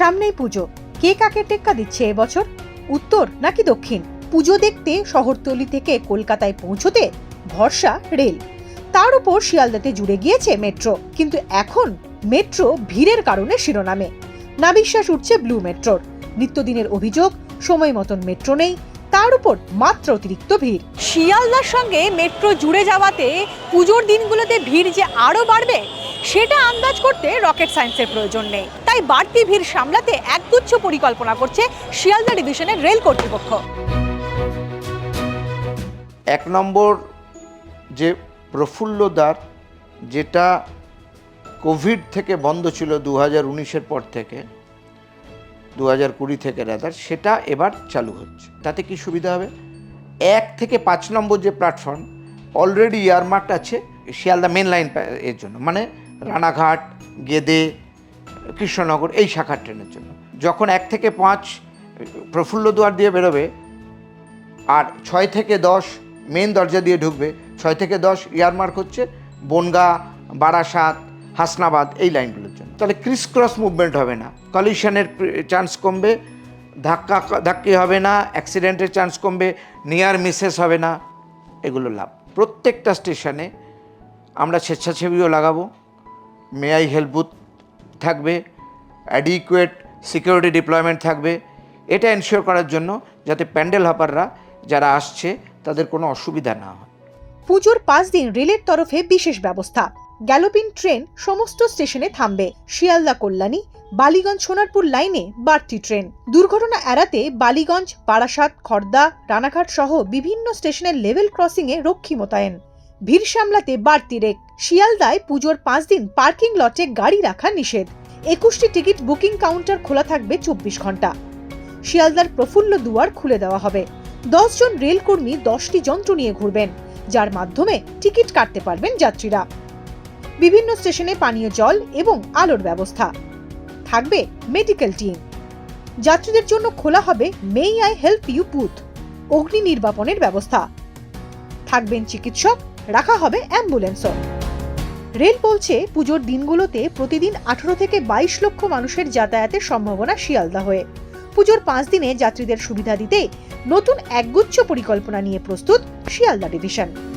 সামনেই পুজো। কে কাকে টেক্কা দিচ্ছে এবছর? উত্তর নাকি দক্ষিণ? পুজো দেখতে শহরতলি থেকে কলকাতায় পৌঁছতে ভরসা রেল। তার উপর শিয়ালদাতে জুড়ে গিয়েছে মেট্রো। কিন্তু এখন মেট্রো ভিড়ের কারণে শিরোনামে। না বিশ্বাস উঠছে ব্লু মেট্রোর। নিত্যদিনের অভিযোগ, সময় মতন মেট্রো নেই, তার উপর মাত্র অতিরিক্ত ভিড়। শিয়ালদার সঙ্গে মেট্রো জুড়ে যাওয়াতে পুজোর দিনগুলোতে ভিড় যে আরও বাড়বে, সেটা আন্দাজ করতে রকেট সায়েন্সের প্রয়োজন নেই। তাই বাড়তি ভিড় সামলাতে একগুচ্ছ পরিকল্পনা করছে শিয়ালদা ডিভিশনের রেল কর্তৃপক্ষ। এক নম্বর যে প্রফুল্লদ্বার যেটা কোভিড থেকে বন্ধ ছিল দু হাজার উনিশের পর থেকে দু হাজার কুড়ি থেকে রাদার সেটা এবার চালু হচ্ছে। তাতে কি সুবিধা হবে? এক থেকে পাঁচ নম্বর যে প্ল্যাটফর্ম অলরেডি ইয়ারমার্ক আছে শিয়ালদা মেন লাইন এর জন্য। মানে রানাঘাট, গেদে কৃষ্ণনগর এই শাখার ট্রেনের জন্য। যখন এক থেকে পাঁচ প্রফুল্ল দুয়ার দিয়ে বেরোবে, আর ছয় থেকে দশ মেন দরজা দিয়ে ঢুকবে, ছয় থেকে দশ ইয়ারমার্ক হচ্ছে বনগা, বারাসাত, হাসনাবাদ এই লাইনগুলোর জন্য। তাহলে ক্রিস ক্রস মুভমেন্ট হবে না। কলিশনের চান্স কমবে, ধাক্কা, ধাক্কি হবে না অ্যাক্সিডেন্টের চান্স কমবে নিয়ার মিসেস হবে না, এগুলো লাভ। প্রত্যেকটা স্টেশনে আমরা স্বেচ্ছাসেবীও লাগাবো। মেআই হেল্প বুথ থাকবে অ্যাডিকুয়েট সিকিউরিটি ডিপ্লয়মেন্ট থাকবে। এটা এনশিওর করার জন্য যাতে প্যান্ডেল হপাররা যারা আসছে তাদের কোনো অসুবিধা না হয়। পুজোর পাঁচ দিন রেলের তরফে বিশেষ ব্যবস্থা। গ্যালোপিন ট্রেন সমস্ত স্টেশনে থামবে। শিয়ালদা কল্যাণী, বালিগঞ্জ সোনারপুর লাইনে বাড়তি ট্রেন। দুর্ঘটনা এড়াতে বালিগঞ্জ, বারাসাত, খর্দা, রানাঘাট সহ বিভিন্ন স্টেশনের লেভেল ক্রসিং এ রক্ষী মোতায়েন। ভিড় সামলাতে বাড়তি রেক। শিয়ালদায় পুজোর পাঁচ দিন পার্কিং লটে গাড়ি রাখা নিষেধ। একুশটি টিকিট বুকিং কাউন্টার খোলা থাকবে চব্বিশ ঘণ্টা। শিয়ালদার প্রফুল্ল দুয়ার খুলে দেওয়া হবে। দশ জন রেলকর্মী দশটি যন্ত্র নিয়ে ঘুরবেন, যার মাধ্যমে টিকিট কাটতে পারবেন যাত্রীরা। বিভিন্ন স্টেশনে পানীয় জল এবং আলোর ব্যবস্থা। থাকবে মেডিকেল টিম। যাত্রীদের জন্য খোলা হবে may I help you booth. অগ্নি নির্বাপনের ব্যবস্থা। থাকবেন চিকিৎসক রাখা হবে অ্যাম্বুলেন্সও। রেল বলছে, পুজোর দিনগুলোতে প্রতিদিন আঠারো থেকে বাইশ লক্ষ মানুষের যাতায়াতের সম্ভাবনা শিয়ালদা হয়ে। পুজোর পাঁচ দিনে যাত্রীদের সুবিধা দিতে নতুন একগুচ্ছ পরিকল্পনা নিয়ে প্রস্তুত শিয়ালদা ডিভিশন।